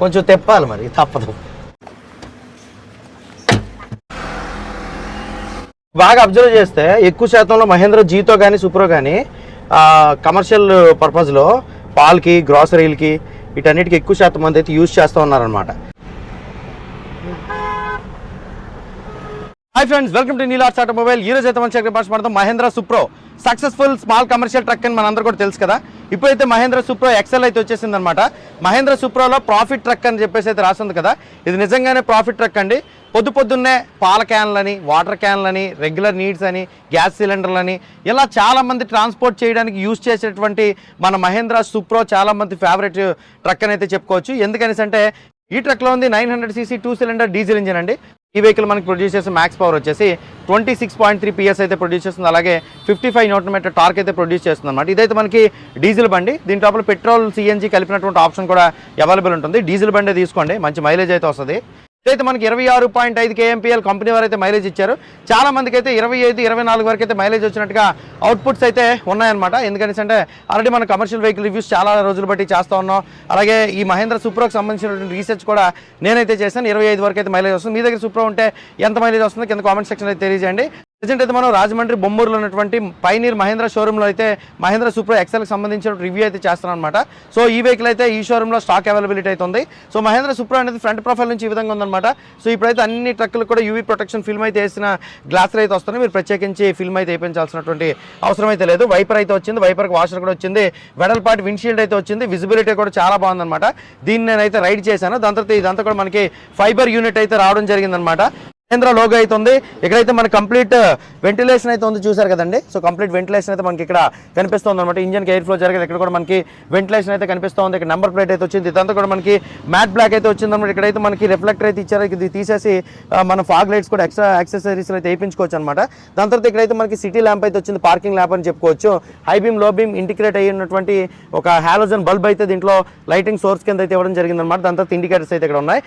కొంచెం తెప్పాలి మరి తప్పదు. బాగా అబ్జర్వ్ చేస్తే ఎక్కువ శాతంలో మహేంద్ర జీతో కానీ సూపర్ కానీ కమర్షియల్ పర్పస్లో పాల్కి గ్రాసరీలకి వీటన్నిటికి ఎక్కువ శాతం మంది అయితే యూజ్ చేస్తూ ఉన్నారనమాట hi friends welcome to Neelarts automobile ఈ రోజు అయితే మన చక్ర భాష పడతాం. Mahindra Supro successful small commercial truck అని మనందరూ కూడా తెలుసు కదా. ఇప్పుడైతే మహేంద్ర సూప్రో ఎక్సెల్ అయితే వచ్చేసింది అనమాట మహేంద్ర సూప్రోలో ప్రాఫిట్ ట్రక్ అని చెప్పేసి అయితే రాసింది కదా. ఇది నిజంగానే ప్రాఫిట్ ట్రక్ అండి. పొద్దు పొద్దున్నే పాల క్యాన్లని వాటర్ క్యాన్లని రెగ్యులర్ నీడ్స్ అని గ్యాస్ సిలిండర్లని ఇలా చాలామంది ట్రాన్స్పోర్ట్ చేయడానికి యూజ్ చేసేటువంటి మన మహేంద్ర సూప్రో చాలామంది ఫేవరెట్ ట్రక్ అని అయితే చెప్పుకోవచ్చు. ఎందుకనేసి అంటే ఈ ట్రక్లో ఉంది nine hundred CC two cylinder diesel engine అండి. ఈ వెహికల్ మనకి ప్రొడ్యూస్ చేసే మ్యాక్స్ పవర్ వచ్చేసి twenty six point three PS అయితే ప్రొడ్యూస్ చేస్తుంది. అలాగే fifty five newton metre torque అయితే ప్రొడ్యూస్ చేస్తుంది అనమాట ఇదైతే మనకి డీజిల్ బండి. దీని లోపల పెట్రోల్ సిఎన్జీ కలిపినటువంటి ఆప్షన్ కూడా అవైలబుల్ ఉంటుంది. డీజిల్ బండే తీసుకోండి. మంచి మైలేజ్ అయితే వస్తుంది. అయితే మనకి ఇరవై ఆరు పాయింట్ ఐదు కేఎంపీఎల్ కంపెనీ వారు అయితే మైలేజ్ ఇచ్చారు. చాలా మందికి అయితే ఇరవై ఐదు ఇరవై నాలుగు వరకు అయితే మైలేజ్ వచ్చినట్టుగా అవుట్పుట్స్ అయితే ఉన్నాయన్నమాట. ఎందుకనేసి అంటే ఆల్రెడీ మన కమర్షియల్ వెహికల్ రివ్యూస్ చాలా రోజులు బట్టి చేస్తూ ఉన్నాం. అలాగే ఈ మహేంద్ర సూప్రోకి సంబంధించినటువంటి రీసెర్చ్ కూడా నేనైతే చేశాను. ఇరవై ఐదు వరకు అయితే మైలేజ్ వస్తుంది. మీ దగ్గర సూప్రో ఉంటే ఎంత మైలేజ్ వస్తుందో కింద కామెంట్ సెక్షన్ అయితే తెలియజేయండి. ప్రజెంట్ అయితే మనం రాజమండ్రి బొమ్మూరులో ఉన్నటువంటి పైనీర్ మహేంద్ర షోరూంలో అయితే మహేంద్ర సూప్రో ఎక్సెల్కి సంబంధించిన రివ్యూ అయితే చేస్తున్నాం అనమాట సో ఈ వెహికల్ అయితే ఈ షోరూంలో స్టాక్ అవైలబిలిటీ అయితే ఉంది. సో మహేంద్ర సూప్రో అనేది ఫ్రంట్ ప్రొఫైల్ నుంచి ఈ విధంగా ఉందన్నమాట. సో ఇప్పుడైతే అన్ని ట్రక్కులు కూడా యూవీ ప్రొటెక్షన్ ఫిల్మ్ అయితే వేసిన గ్లాసులు అయితే వస్తున్నాయి. మీరు ప్రత్యేకించి ఫిల్మ్ అయితే వేయించాల్సినటువంటి అవసరం అయితే లేదు. వైపర్ అయితే వచ్చింది. వైపర్కి వాషర్ కూడా వచ్చింది. వెడల్పాటి విండ్షీల్డ్ అయితే వచ్చింది. విజిబిలిటీ కూడా చాలా బాగుందన్నమాట. దీన్ని నేనైతే రైడ్ చేశాను. దాని తర్వాత ఇదంతా కూడా మనకి ఫైబర్ యూనిట్ అయితే రావడం జరిగిందనమాట మహేంద్ర లోగో అయితే ఉంది ఇక్కడైతే మన కంప్లీట్ uh, వెంటిలేషన్ అయితే ఉంది చూసారు కదండి. సో కంప్లీట్ వెంటిలేషన్ అయితే మనకి ఇక్కడ కనిపిస్తుంది అనమాట ఇంజన్ ఎయిర్ ఫ్లో జరగదు. ఇక్కడ కూడా మనకి వెంటిలేషన్ అయితే కనిపిస్తుంది. ఇక్కడ నెంబర్ ప్లేట్ అయితే వచ్చింది. ఇదంతా కూడా మనకి మ్యాట్ బ్లాక్ అయితే వచ్చింది అనమాట ఇక్కడైతే మనకి రిఫ్లెక్టర్ అయితే ఇచ్చారు. ఇది తీసేసి uh, మన ఫాగ్ లైట్స్ కూడా ఎక్స్ట్రా యాక్సెసరీస్ అయితే వేయించుకోవచ్చు అనమాట దాని తర్వాత ఇక్కడైతే మనకి సిటీ ల్యాంప్ అయితే వచ్చింది. పార్కింగ్ ల్యాంప్ అని చెప్పుకోవచ్చు. హై బీమ్లో బీమ్ ఇంటిగ్రేట్ అయినటువంటి ఒక హాలోజన్ బల్బ్ అయితే దీంట్లో లైటింగ్ సోర్స్ కింద అయితే ఇవ్వడం జరిగింది అనమాట దాని తర్వాత ఇండికేటర్స్ అయితే ఇక్కడ ఉన్నాయి.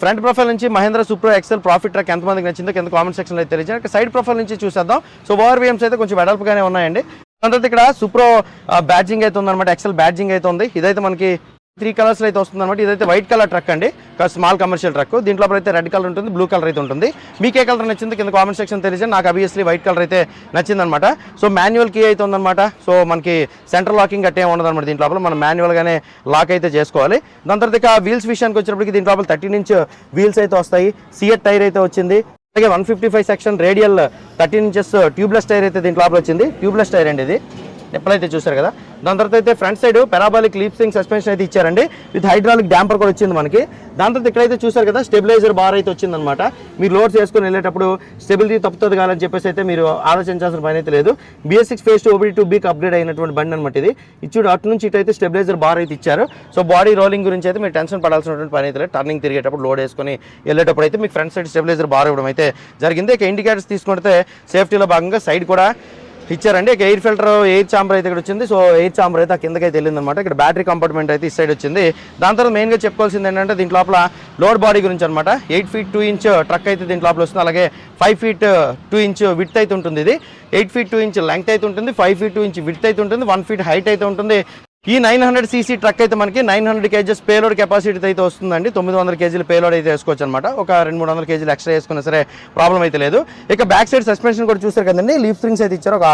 ఫ్రంట్ ప్రొఫైల్ నుంచి Mahindra Supro Excel profit truck ఎంతమందికి నచ్చిందో కింద కామెంట్ సెక్షన్లో అయితే తెలియజేయండి. సైడ్ ప్రొఫైల్ నుంచి చూసేద్దాం. సో ఓవర్ విఎమ్స్ అయితే కొంచెం వెడల్పుగానే ఉన్నాయండి. తర్వాత ఇక్కడ సూప్రో బ్యాడ్జింగ్ అయితే ఉందన్నమాట. ఎక్సెల్ బ్యాడ్జింగ్ అయితే ఉంది. ఇదైతే మనకి త్రీ కలర్స్ అయితే వస్తుంది అనమాట ఇదైతే వైట్ కలర్ ట్రక్ అండి. Small commercial truck. దీంట్లో అయితే రెడ్ కలర్ ఉంటుంది బ్లూ కలర్ అయితే ఉంటుంది. మీకు ఏ కలర్ నచ్చింది కింద కామెంట్ సెక్షన్ తెలియజేయండి. నాకు అబియస్లీ వైట్ కలర్ అయితే నచ్చిందనమాట సో మాన్యువల్ కీ అయితే ఉందన్నమాట. సో మనకి సెంట్రల్ లాకింగ్ కట్టే ఉండదన్నమాట దీంట్లో. లోపల మనం మాన్యువల్గానే లాక్ అయితే చేసుకోవాలి. దాని తర్వాత ఇక వీల్స్ విషయానికి వచ్చినప్పటికి దీంట్లో లోపల థర్టీన్ ఇంచ్ వీల్స్ అయితే వస్తాయి. సిఎట్ టైర్ అయితే వచ్చింది. అలాగే one fifty five section radial thirteen inches tubeless tyre అయితే దీంట్లో లోపల వచ్చింది. ట్యూబ్లెస్ టైర్ అండి ఇది. ఎప్పుడైతే చూసారు కదా. దాని తర్వాత అయితే front side parabolic leaf spring suspension అయితే ఇచ్చారండి. విత్ హైడ్రాలిక్ డ్యాంపర్ కూడా వచ్చింది మనకి. దాని తర్వాత ఇక్కడైతే చూసారు కదా స్టెబిలైజర్ బార్ అయితే వచ్చిందనమాట మీరు లోడ్స్ వేసుకొని వెళ్ళేటప్పుడు స్టెబిలిటీ తప్పుతుంది కాదని చెప్పేసి అయితే మీరు ఆలోచించాల్సిన పని అయితే లేదు. BS six phase two OB two బీక్ upgrade అయినటువంటి బండి అనమాట ఇది. ఇచ్చుడు అటు నుంచి ఇటు అయితే స్టెబిలైజర్ బార్ అయితే ఇచ్చారు. సో బాడీ రోలింగ్ గురించి అయితే మీరు టెన్షన్ పడాల్సినటువంటి పని అయితే లేదు. టర్నింగ్ తిరిగేటప్పుడు లోడ్ వేసుకొని వెళ్ళేటప్పుడు అయితే మీకు ఫ్రంట్ సైడ్ స్టెబిలైజర్ బార్ ఇవ్వడం అయితే జరిగింది. ఇక ఇండికేటర్స్ తీసుకుంటే సేఫ్టీలో భాగంగా సైడ్ కూడా ఇచ్చారండి. ఇక ఎయిర్ ఫిల్టర్ ఎయిర్ చాంబర్ అయితే ఇక్కడ వచ్చింది. సో ఎయిర్ చాంబర్ అయితే ఆ కిందకైతే వెళ్ళింది అనమాట ఇక్కడ బ్యాటరీ కంపార్ట్మెంట్ అయితే ఈ సైడ్ వచ్చింది. దాని తర్వాత మెయిన్గా చెప్పుకోవాల్సింది ఏంటంటే దీంట్ లోపల లోడ్ బాడీ గురించి అనమాట eight feet two inch truck అయితే దీంట్ లోపల వస్తుంది. అలాగే five feet two inch width అయితే ఉంటుంది ఇది. Eight feet two inch length అయితే ఉంటుంది. Five feet two inch width అయితే ఉంటుంది. వన్ ఫీట్ హైట్ అయితే ఉంటుంది. ఈ నైన్ హండ్రెడ్ సీసీ ట్రక్ అయితే మనకి nine hundred kgs payload capacity అయితే వస్తుందండి. తొమ్మిది వందల కేజీలు పేలోడ్ అయితే వేసుకోవచ్చు అనమాట ఒక రెండు మూడు వందల కేజీలు ఎక్స్ట్రా వేసుకున్నా సరే ప్రాబ్లం అయితే లేదు. ఇక బ్యాక్ సైడ్ సస్పెన్షన్ కూడా చూసారు కదండి. లీఫ్ స్ప్రింగ్స్ అయితే ఇచ్చారు. ఒక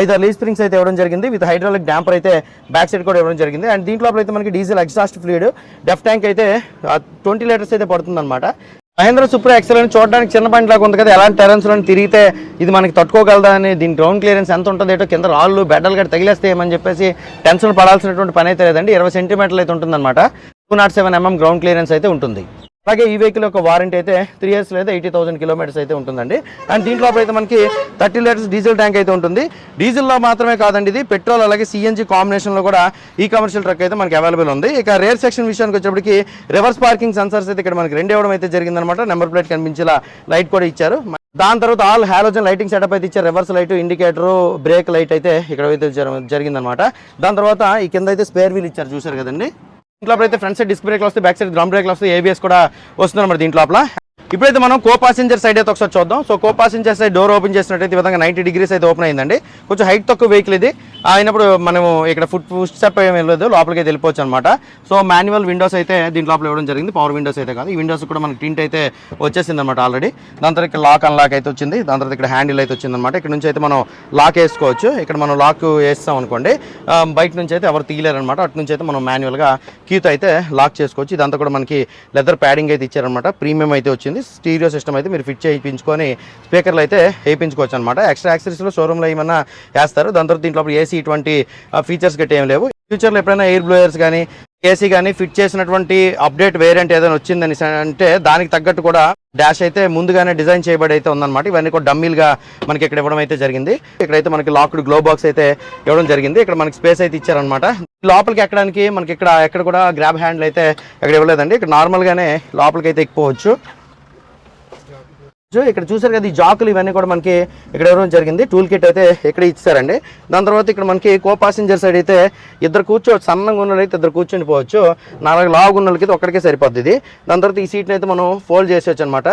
ఐదారు లీఫ్ స్ప్రింగ్స్ అయితే ఇవ్వడం జరిగింది. విత్ హైడ్రాలిక్ డ్యాంపర్ అయితే బ్యాక్ సైడ్ కూడా ఇవ్వడం జరిగింది. అండ్ దీంట్లో అయితే మనకి diesel exhaust fluid DEF tank అయితే ట్వంటీ లీటర్స్ అయితే పడుతుంది అనమాట మహేంద్ర సూపర్ ఎక్సెల్ చూడడానికి చిన్న బండి లాగా ఉంది కదా ఎలాంటి టెరెన్స్లో తిరిగితే ఇది మనకి తట్టుకోగలదా అని దీని గ్రౌండ్ క్లియరెన్స్ ఎంత ఉంటుంది ఏంటో కింద రాళ్ళు బెడ్డలు గట్టి తగిలేస్తాయేమని చెప్పేసి టెన్షన్ పడాల్సినటువంటి పని అయితే లేదండి. ఇరవై సెంటీమీటర్లు అయితే ఉంటుందన్నమాట. Two not seven mm ground clearance అయితే ఉంటుంది. అలాగే ఈ వెహికల్ యొక్క వారంటీ అయితే త్రీ ఇయర్స్ లేదా ఎయిటీ థౌసండ్ కిలోమీటర్స్ అయితే ఉంటుందండి. అండ్ దీంట్లో అయితే మనకి థర్టీ లీటర్స్ డీజిల్ ట్యాంక్ అయితే ఉంటుంది. డీజిల్లో మాత్రమే కాదండి ఇది పెట్రోల్ అలాగే సిఎన్జి కాంబినేషన్లో కూడా ఈ కమర్షియల్ ట్రక్ అయితే మనకి అవైలబుల్ ఉంది. ఇక రేర్ సెక్షన్ విషయానికి వచ్చేప్పటికి రివర్స్ పార్కింగ్ సెన్సర్స్ అయితే ఇక్కడ మనకి రెండు ఇవ్వడం అయితే జరిగిందనమాట నెంబర్ ప్లేట్ కనిపించేలా లైట్ కూడా ఇచ్చారు. దాని తర్వాత ఆల్ హాలోజన్ లైటింగ్ సెటప్ అయితే ఇచ్చారు. Reverse light indicator brake light అయితే ఇక్కడ అయితే జరిగిందనమాట దాని తర్వాత ఈ కింద అయితే స్పేర్ వీల్ ఇచ్చారు. చూసారు కదండి? దీంట్లో అయితే ఫ్రంట్ సైడ్ డిస్క్ బ్రేక్ వస్తే బ్యాక్ సైడ్ డ్రమ్ బ్రేక్ వస్తే ఏబిఎస్ కూడా వస్తుంది మరి దీంట్లో ఇప్పుడైతే మనం కో పాసింజర్ సైడ్ అయితే ఒకసారి చూద్దాం. So co passenger side door open చేసినట్టయితే ఈ విధంగా నైంటీ డిగ్రీస్ అయితే ఓపెన్ అయిందండి. కొంచెం హైట్ తక్కువ వెహికల్ ఇది. అయినప్పుడు మనము ఇక్కడ ఫుట్ ఫుట్ స్టెప్ ఏమి వెళ్ళదు లోపలికి వెళ్ళిపోవచ్చు అనమాట సో మాన్యువల్ విండోస్ అయితే దీని లోపల ఇవ్వడం జరిగింది. పవర్ విండోస్ అయితే కాదు. ఈ విండోస్ కూడా మనకి టింట్ అయితే వచ్చేసింది అనమాట ఆల్రెడీ దాని తర్వాత ఇక్కడ లాక్ అన్లాక్ అయితే వచ్చింది. దాని తర్వాత ఇక్కడ హ్యాండిల్ అయితే వచ్చింది అనమాట ఇక్కడ నుంచి అయితే మనం లాక్ వేసుకోవచ్చు. ఇక్కడ మనం లాక్ వేస్తాం అనుకోండి. బయట నుంచి అయితే ఎవరు తీయలేరు అనమాట అటు నుంచి అయితే మనం మాన్యువల్గా కీతో అయితే లాక్ చేసుకోవచ్చు. ఇదంతా కూడా మనకి లెదర్ ప్యాడింగ్ అయితే ఇచ్చారనమాట ప్రీమియం అయితే వచ్చింది. స్టీరియో సిస్టమ్ అయితే మీరు ఫిట్ చేయించుకొని స్పీకర్లు అయితే వేయించుకోవచ్చు అనమాట ఎక్స్ట్రా యాక్సరీస్లో షోరూమ్లో ఏమన్నా వేస్తారు. దాని తర్వాత దీంట్లో ఏసీ ఇటువంటి ఫీచర్స్ గట్టి ఏం లేవు. ఫ్యూచర్లో ఎప్పుడైనా ఎయిర్ బ్లోయర్స్ కానీ ఏసీ కానీ ఫిట్ చేసినటువంటి అప్డేట్ వేరియంట్ ఏదైనా వచ్చిందని అంటే దానికి తగ్గట్టు కూడా డాష్ అయితే ముందుగానే డిజైన్ చేయబడి అయితే ఉందన్నమాట. ఇవన్నీ కూడా డమ్మీలుగా మనకి ఇక్కడ ఇవ్వడం అయితే జరిగింది. ఇక్కడైతే మనకి లాక్డ్ గ్లో బాక్స్ అయితే ఇవ్వడం జరిగింది. ఇక్కడ మనకి స్పేస్ అయితే ఇచ్చారనమాట లోపలికి ఎక్కడానికి మనకి ఇక్కడ ఎక్కడ కూడా గ్రాబ్ హ్యాండ్లు అయితే ఇక్కడ ఇవ్వలేదండి. ఇక్కడ నార్మల్గానే లోపలికి అయితే ఎక్కిపోవచ్చు. ఇక్కడ చూసారు కదా ఈ జాకులు ఇవన్నీ కూడా మనకి ఇక్కడ ఇవ్వడం జరిగింది. టూల్ కిట్ అయితే ఇక్కడ ఇచ్చారండి. దాని తర్వాత ఇక్కడ మనకి కో పాసింజర్ సైడ్ అయితే ఇద్దరు కూర్చోవచ్చు సన్నంగా ఉన్న అయితే ఇద్దరు కూర్చొని పోవచ్చు. నాలుగు లాగు ఉన్న వాళ్ళకి అయితే ఒక్కడికే సరిపోద్ది ఇది. దాని తర్వాత ఈ సీట్ని అయితే మనం ఫోల్డ్ చేసేయచ్చు అనమాట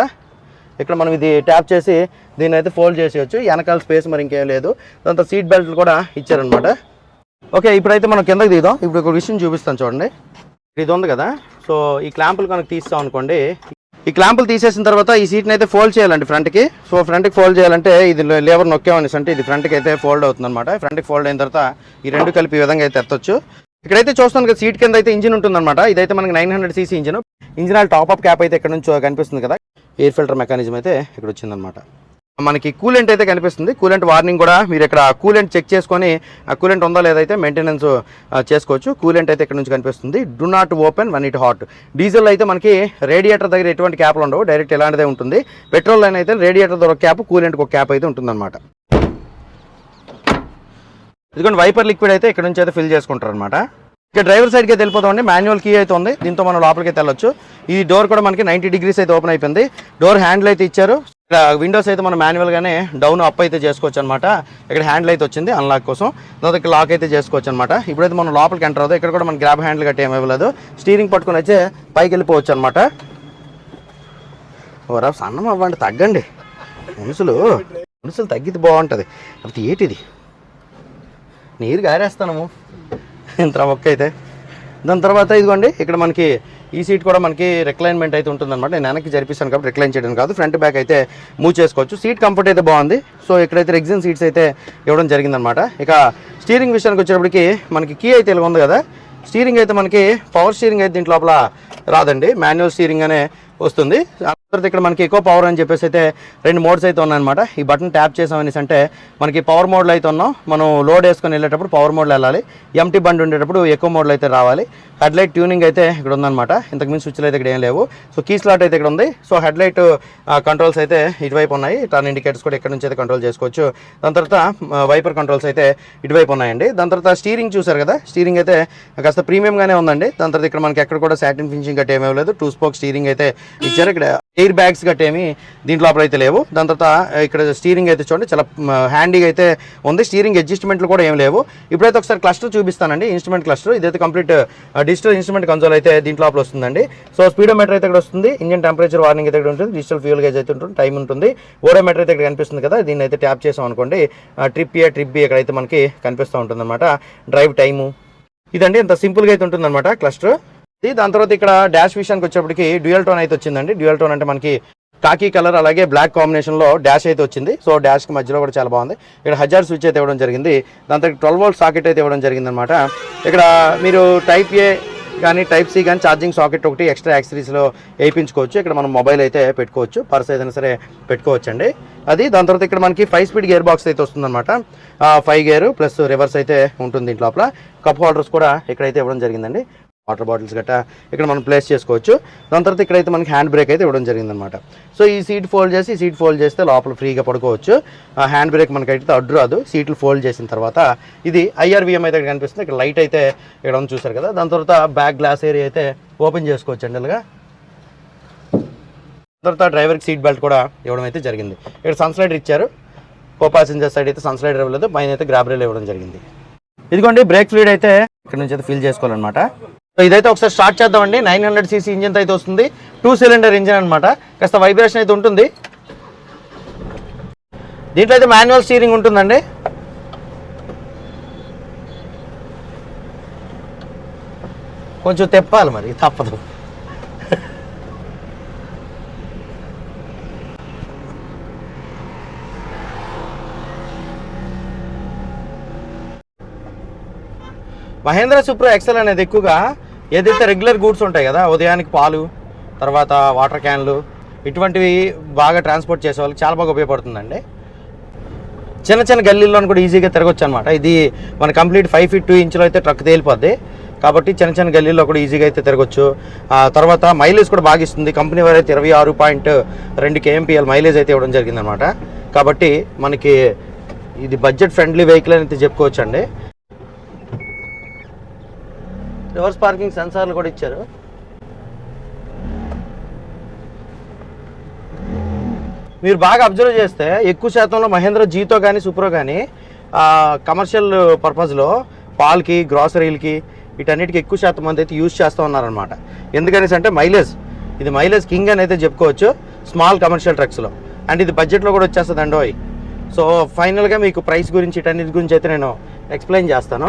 ఇక్కడ మనం ఇది ట్యాప్ చేసి దీన్ని అయితే ఫోల్డ్ చేసేయచ్చు. వెనకాల స్పేస్ మరి ఇంకేం లేదు. దాని సీట్ బెల్ట్లు కూడా ఇచ్చారనమాట ఓకే ఇప్పుడైతే మనం కిందకి దిగుదాం. ఇప్పుడు ఒక విషయం చూపిస్తాను చూడండి. ఇది ఉంది కదా. సో ఈ క్లాంపులు కనుక తీస్తాం అనుకోండి ఈ క్లాంపులు తీసేసిన తర్వాత ఈ సీట్ని అయితే ఫోల్డ్ చేయాలండి ఫ్రంట్కి. సో ఫ్రంట్కి ఫోల్డ్ చేయాలంటే ఇది లేవర్ నొక్కామనేసి అంటే ఇది ఫ్రంట్కి అయితే ఫోల్డ్ అవుతుంది అనమాట ఫ్రంట్కి ఫోల్డ్ అయిన తర్వాత ఈ రెండు కలిపి ఈ విధంగా అయితే ఎత్తొచ్చు. ఇక్కడైతే చూస్తాను కదా సీట్ కింద అయితే ఇంజిన్ ఉంటుందన్నమాట. ఇదైతే మనకి nine hundred CC engine. Engine top up cap అయితే ఇక్కడ నుంచి కనిపిస్తుంది కదా. ఎయిర్ ఫిల్టర్ మెకానిజం అయితే ఇక్కడ వచ్చిందనమాట మనకి కూలెంట్ అయితే కనిపిస్తుంది. కూలెంట్ వార్నింగ్ కూడా మీరు ఇక్కడ కూలెంట్ చెక్ చేసుకొని ఆ కూలెంట్ ఉందో లేదైతే మెయింటెనెన్స్ చేసుకోవచ్చు. కూలెంట్ అయితే ఇక్కడ నుంచి కనిపిస్తుంది. Do not open when it hot diesel అయితే మనకి రేడియేటర్ దగ్గర ఎటువంటి క్యాప్లు ఉండవు. డైరెక్ట్ ఇలాంటిదే ఉంటుంది. పెట్రోల్ లైన్ అయితే రేడియేటర్ దగ్గర ఒక క్యాప్ కూలెంట్కి ఒక క్యాప్ అయితే ఉంటుందన్నమాట. ఇదిగోండి వైపర్ లిక్విడ్ అయితే ఇక్కడ నుంచి అయితే ఫిల్ చేసుకుంటారు అనమాట ఇక డ్రైవర్ సైడ్కి అయితే వెళ్ళిపోతామండి. మాన్యువల్ కీ అయితే ఉంది. దీంతో మనం లోపలికి అయితే వెళ్ళొచ్చు. ఈ డోర్ కూడా మనకి నైంటీ డిగ్రీస్ అయితే ఓపెన్ అయిపోయింది. డోర్ హ్యాండిల్ అయితే ఇచ్చారు. విండోస్ అయితే మనం మాన్యువల్గానే డౌన్ అప్ అయితే చేసుకోవచ్చు అనమాట ఇక్కడ హ్యాండిల్ అయితే వచ్చింది అన్లాక్ కోసం. తర్వాత ఇక్కడ లాక్ అయితే చేసుకోవచ్చు అనమాట ఇప్పుడైతే మనం లోపలికి ఎంటర్ అవుతుంది ఇక్కడ కూడా మనం గ్రాబ్ హ్యాండిల్ గట్టి ఏమి ఇవ్వలేదు. స్టీరింగ్ పట్టుకుని వచ్చే పైకి వెళ్ళిపోవచ్చు అనమాట ఓరా సన్నం అవ్వండి తగ్గండి. మనుషులు మనుషులు తగ్గితే బాగుంటుంది. అది ఏటిది? నీరు గారేస్తాను. ఇంత ఒక్క అయితే. దాని తర్వాత ఇదిగోండి ఇక్కడ మనకి ఈ సీట్ కూడా మనకి రిక్లైన్మెంట్ అయితే ఉంటుందన్నమాట. నేను వెనక్కి జరిపిస్తాను కాబట్టి రిక్లైన్ చేయడం కాదు. ఫ్రంట్ బ్యాక్ అయితే మూవ్ చేసుకోవచ్చు. సీట్ కంఫర్ట్ అయితే బాగుంది. సో ఇక్కడైతే రెగ్జిన్ సీట్స్ అయితే ఇవ్వడం జరిగిందనమాట ఇక స్టీరింగ్ విషయానికి వచ్చేటప్పటికి మనకి కీ అయితే ఇలా ఉంది కదా. స్టీరింగ్ అయితే మనకి పవర్ స్టీరింగ్ అయితే దీంట్ లోపల రాదండి. మాన్యువల్ స్టీరింగ్ అనే వస్తుంది. తర్వాత ఇక్కడ మనకి ఎక్కువ పవర్ అని చెప్పేసి అయితే రెండు మోడ్స్ అయితే ఉన్నాయన్నమాట. ఈ బటన్ ట్యాప్ చేసామనేసి అంటే మనకి పవర్ మోడ్లో అయితే ఉన్నాం. మనం లోడ్ వేసుకొని వెళ్ళేటప్పుడు పవర్ మోడ్లో వెళ్ళాలి. ఎంటీ బండి ఉండేటప్పుడు ఎక్కువ మోడ్లో అయితే రావాలి. హెడ్లైట్ ట్యూనింగ్ అయితే ఇక్కడ ఉందన్నమాట. ఇంతకు మించి స్విచ్లు అయితే ఇక్కడ ఏం లేవు. సో కీ స్లాట్ అయితే ఇక్కడ ఉంది. సో హెడ్లైట్ కంట్రోల్స్ అయితే ఇటువైపు ఉన్నాయి. టర్న్ ఇండికేటర్స్ కూడా ఇక్కడ నుంచి అయితే కంట్రోల్ చేసుకోవచ్చు. దాని తర్వాత వైపర్ కంట్రోల్స్ అయితే ఇటువైపు ఉన్నాయండి. దాని తర్వాత స్టీరింగ్ చూసారు కదా? స్టీరింగ్ అయితే కాస్త ప్రీమియంగానే ఉందండి. దాని తర్వాత ఇక్కడ మనకి ఎక్కడ కూడా సాటిన్ ఫినిషింగ్ గట్టి ఏమీ లేదు టూ స్పోక్ స్టీరింగ్ అయితే ఇచ్చారు. ఇక్కడ ఎయిర్ బ్యాగ్స్ గట్టేమి ఏమి దీంట్లో లోపల అయితే లేవు. దాని తర్వాత ఇక్కడ స్టీరింగ్ అయితే చూడండి చాలా హ్యాండీగా అయితే ఉంది. స్టీరింగ్ అడ్జస్ట్మెంట్లు కూడా ఏం లేవు. ఇప్పుడైతే ఒకసారి క్లస్టర్ చూపిస్తానండి ఇన్స్ట్రుమెంట్ క్లస్టర్ ఇదైతే కంప్లీట్ డిజిటల్ ఇన్స్ట్రుమెంట్ కన్సోల్ అయితే దీంట్లో లోపల వస్తుందండి. సో స్పీడోమీటర్ అయితే ఇక్కడ వస్తుంది ఇంజిన్ టెంపరేచర్ వార్నింగ్ అయితే ఇక్కడ ఉంటుంది డిజిటల్ ఫ్యూల్ గేజ్ అయితే ఉంటుంది టైం ఉంటుంది. ఓడోమీటర్ అయితే ఇక్కడ కనిపిస్తుంది కదా దీన్ని అయితే ట్యాప్ చేసాం అనుకోండి ట్రిప్ ఏ ట్రిప్ బి ఇక్కడైతే మనకి కనిపిస్తూ ఉంటుంది అనమాట డ్రైవ్ టైము ఇదండి అంత సింపుల్గా అయితే ఉంటుంది క్లస్టర్ దాని తర్వాత ఇక్కడ డాష్ విషయానికి వచ్చేప్పటికి డ్యూయల్ టోన్ అయితే వచ్చిందండి. డ్యూయల్ టోన్ అంటే మనకి కాకీ కలర్ అలాగే బ్లాక్ కాంబినేషన్లో డాష్ అయితే వచ్చింది. సో డాష్కి మధ్యలో కూడా చాలా బాగుంది. ఇక్కడ హజార్ స్విచ్ అయితే ఇవ్వడం జరిగింది. దాని తర్వాత ట్వెల్వ్ వోల్ట్ సాకెట్ అయితే ఇవ్వడం జరిగింది అనమాట ఇక్కడ మీరు టైప్ ఏ కానీ టైప్ సి కానీ ఛార్జింగ్ సాకెట్ ఒకటి ఎక్స్ట్రా యాక్సరీస్లో వేయించుకోవచ్చు. ఇక్కడ మనం మొబైల్ అయితే పెట్టుకోవచ్చు. పర్స్ ఏదైనా సరే పెట్టుకోవచ్చు అండి అది దాని తర్వాత ఇక్కడ మనకి ఫైవ్ స్పీడ్ గేర్ బాక్స్ అయితే వస్తుందన్నమాట. ఫైవ్ గేర్ ప్లస్ రివర్స్ అయితే ఉంటుంది దీంట్లోపల. కప్ హోల్డర్స్ కూడా ఇక్కడైతే ఇవ్వడం జరిగిందండి. వాటర్ బాటిల్స్ గట్టా ఇక్కడ మనం ప్లేస్ చేసుకోవచ్చు. దాని తర్వాత ఇక్కడైతే మనకి హ్యాండ్ బ్రేక్ అయితే ఇవ్వడం జరిగిందనమాట సో ఈ సీట్ ఫోల్డ్ చేసి సీట్ ఫోల్డ్ చేస్తే లోపల ఫ్రీగా పడుకోవచ్చు. ఆ హ్యాండ్ బ్రేక్ మనకి అయితే అడ్డు రాదు. సీట్లు ఫోల్డ్ చేసిన తర్వాత ఇది ఐఆర్విఎం అయితే ఇక్కడ కనిపిస్తుంది. ఇక్కడ లైట్ అయితే ఇక్కడ ఉంది చూసారు కదా. దాని తర్వాత బ్యాక్ గ్లాస్ ఏరియా అయితే ఓపెన్ చేసుకోవచ్చు అండి తర్వాత డ్రైవర్కి సీట్ బెల్ట్ కూడా ఇవ్వడం అయితే జరిగింది. ఇక్కడ సన్స్లైడర్ ఇచ్చారు. కో ప్యాసింజర్ సైడ్ అయితే సన్స్లైడర్ ఇవ్వలేదు. పైన అయితే గ్రాబ్ ఇవ్వడం జరిగింది. ఇదిగోండి బ్రేక్ ఫ్లూయిడ్ అయితే ఇక్కడ నుంచి అయితే ఫిల్ చేసుకోవాలన్నమాట. సో ఇదైతే ఒకసారి స్టార్ట్ చేద్దామండి. నైన్ హండ్రెడ్ సీసీ ఇంజిన్ అయితే వస్తుంది. టూ సిలిండర్ ఇంజిన్ అనమాట కాస్త వైబ్రేషన్ అయితే ఉంటుంది. దీంట్లో అయితే మాన్యువల్ స్టీరింగ్ ఉంటుందండి. కొంచెం తెప్పాలి మరి తప్పదు. మహేంద్ర సూపర్ ఎక్సెల్ అనేది ఎక్కువగా ఏదైతే రెగ్యులర్ గూడ్స్ ఉంటాయి కదా ఉదయానికి పాలు తర్వాత వాటర్ క్యాన్లు ఇటువంటివి బాగా ట్రాన్స్పోర్ట్ చేసే వాళ్ళకి చాలా బాగా ఉపయోగపడుతుందండి. చిన్న చిన్న గల్లీల్లో కూడా ఈజీగా తిరగొచ్చు అనమాట ఇది మన కంప్లీట్ ఫైవ్ ఫీట్ టూ ఇంచులో అయితే ట్రక్ తేలిపోద్ది. కాబట్టి చిన్న చిన్న గల్లీల్లో కూడా ఈజీగా అయితే తిరగొచ్చు. ఆ తర్వాత మైలేజ్ కూడా బాగా ఇస్తుంది. కంపెనీ వారు అయితే ఇరవై ఆరు పాయింట్ రెండు కేఎంపీఎల్ మైలేజ్ అయితే ఇవ్వడం జరిగిందనమాట కాబట్టి మనకి ఇది బడ్జెట్ ఫ్రెండ్లీ వెహికల్ అని అయితే చెప్పుకోవచ్చు అండి రివర్స్ పార్కింగ్ సెన్సార్లు కూడా ఇచ్చారు. మీరు బాగా అబ్జర్వ్ చేస్తే ఎక్కువ శాతంలో మహేంద్ర జీతో కానీ సూపర్ కానీ కమర్షియల్ పర్పస్లో పాల్కి గ్రాసరీలకి వీటన్నిటికి ఎక్కువ శాతం మంది అయితే యూజ్ చేస్తూ ఉన్నారనమాట ఎందుకనేసి అంటే మైలేజ్ ఇది మైలేజ్ కింగ్ అని అయితే చెప్పుకోవచ్చు స్మాల్ కమర్షియల్ ట్రక్స్లో అండ్ ఇది బడ్జెట్లో కూడా వచ్చేస్తుంది అండి సో ఫైనల్గా మీకు ప్రైస్ గురించి వీటన్నిటి గురించి అయితే నేను ఎక్స్ప్లెయిన్ చేస్తాను.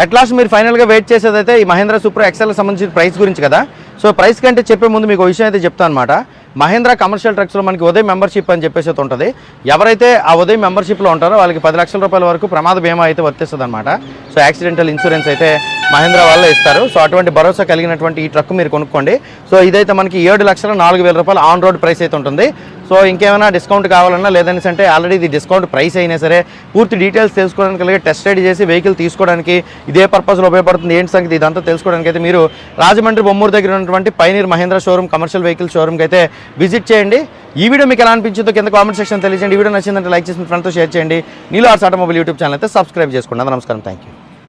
అట్ లాస్ట్ మీరు ఫైనల్గా వెయిట్ చేసేదైతే ఈ మహేంద్ర సూపర్ ఎక్సెల్ సంబంధించిన ప్రైస్ గురించి కదా? సో ప్రైస్ కంటే చెప్పే ముందు మీకు విషయం అయితే చెప్తాను అనమాట మహేంద్ర కమర్షియల్ ట్రక్స్లో మనకి ఉదయం మెంబర్షిప్ అని చెప్పేసి అయితే ఉంటుంది. ఎవరైతే ఆ ఉదయం మెంబర్షిప్లో ఉంటారో వాళ్ళకి పది లక్షల రూపాయల వరకు ప్రమాద బీమా అయితే వర్తిస్తుంది అనమాట సో యాక్సిడెంటల్ ఇన్సూరెన్స్ అయితే మహేంద్ర వాళ్ళే ఇస్తారు. సో అటువంటి భరోసా కలిగినటువంటి ఈ ట్రక్ మీరు కొనుక్కోండి. సో ఇదైతే మనకి ఏడు లక్షల నాలుగు వేల రూపాయలు ఆన్ రోడ్ ప్రైస్ అయితే ఉంటుంది. సో ఇంకేమైనా డిస్కౌంట్ కావాలన్నా లేదనేసి అంటే ఆల్రెడీ ఇది డిస్కౌంట్ ప్రైస్ అయినా సరే పూర్తి డీటెయిల్స్ తెలుసుకోవడానికి అలాగే టెస్ట్ రైడ్ చేసి వెహికల్ తీసుకోవడానికి ఇదే పర్పస్లో ఉపయోగపడుతుంది ఏంటి సంగతి ఇదంతా తెలుసుకోవడానికి అయితే మీరు రాజమండ్రి బొమ్మూరు దగ్గర ఉన్నటువంటి pioneer Mahindra showroom commercial vehicle షోరూమ్కి అయితే విజిట్ చేయండి. ఈ వీడియో మీకు ఎలా అనిపించిందో కింద కామెంట్ సెక్షన్ తెలియజేయండి. ఈ వీడియో నచ్చిందంటే లైక్ చేసిన ఫ్రెండ్తో షేర్ చేయండి. Neelo arts automobile YouTube channel అయితే సబ్స్క్రైబ్ చేసుకుంటాను నమస్కారం. Thank you